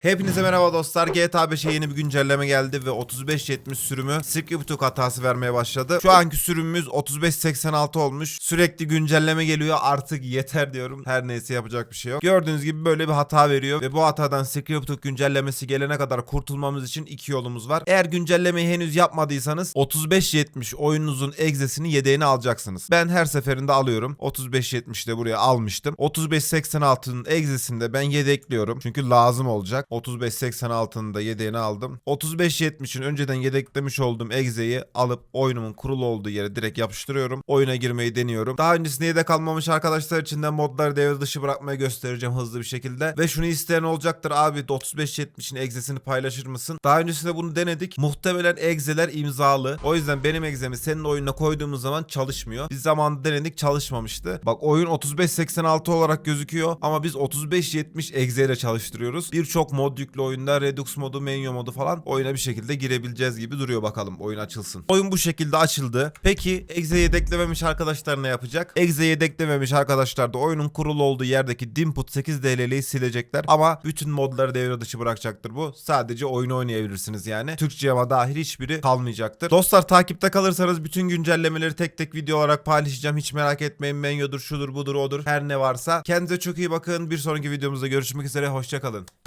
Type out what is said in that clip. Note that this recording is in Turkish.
Hepinize merhaba dostlar. GTA 5'e yeni bir güncelleme geldi ve 3570 sürümü script hatası vermeye başladı. Şu anki sürümümüz 3586 olmuş. Sürekli güncelleme geliyor. Artık yeter diyorum. Her neyse yapacak bir şey yok. Gördüğünüz gibi böyle bir hata veriyor ve bu hatadan script güncellemesi gelene kadar kurtulmamız için iki yolumuz var. Eğer güncellemeyi henüz yapmadıysanız 3570 oyununuzun egzesini yedeğine alacaksınız. Ben her seferinde alıyorum. 3570'de buraya almıştım. 3586'nın egzesini de ben yedekliyorum. Çünkü lazım olacak. 3586'nın da yedeğini aldım. 3570'in önceden yedeklemiş olduğum egzeyi alıp oyunumun kurulu olduğu yere direkt yapıştırıyorum. Oyuna girmeyi deniyorum. Daha öncesinde yedek almamış arkadaşlar için de modları devre dışı bırakmayı göstereceğim hızlı bir şekilde. Ve şunu isteyen olacaktır abi 3570'in egzesini paylaşır mısın? Daha öncesinde bunu denedik. Muhtemelen egzeler imzalı. O yüzden benim egzemi senin oyununa koyduğumuz zaman çalışmıyor. Biz zamanında denedik çalışmamıştı. Bak oyun 3586 olarak gözüküyor ama biz 3570 egzeyle çalıştırıyoruz. Birçok mod yüklü oyunda Redux modu, Menyo modu falan oyuna bir şekilde girebileceğiz gibi duruyor bakalım oyun açılsın. Oyun bu şekilde açıldı. Peki exe yedeklememiş arkadaşlar ne yapacak? Exe yedeklememiş arkadaşlar da oyunun kurulu olduğu yerdeki Dimput 8 DLL'yi silecekler ama bütün modları devre dışı bırakacaktır bu. Sadece oyunu oynayabilirsiniz yani. Türkçe ama dahil hiçbiri kalmayacaktır. Dostlar takipte kalırsanız bütün güncellemeleri tek tek video olarak paylaşacağım. Hiç merak etmeyin. Menyodur, şudur, budur, odur. Her ne varsa. Kendinize çok iyi bakın. Bir sonraki videomuzda görüşmek üzere. Hoşçakalın.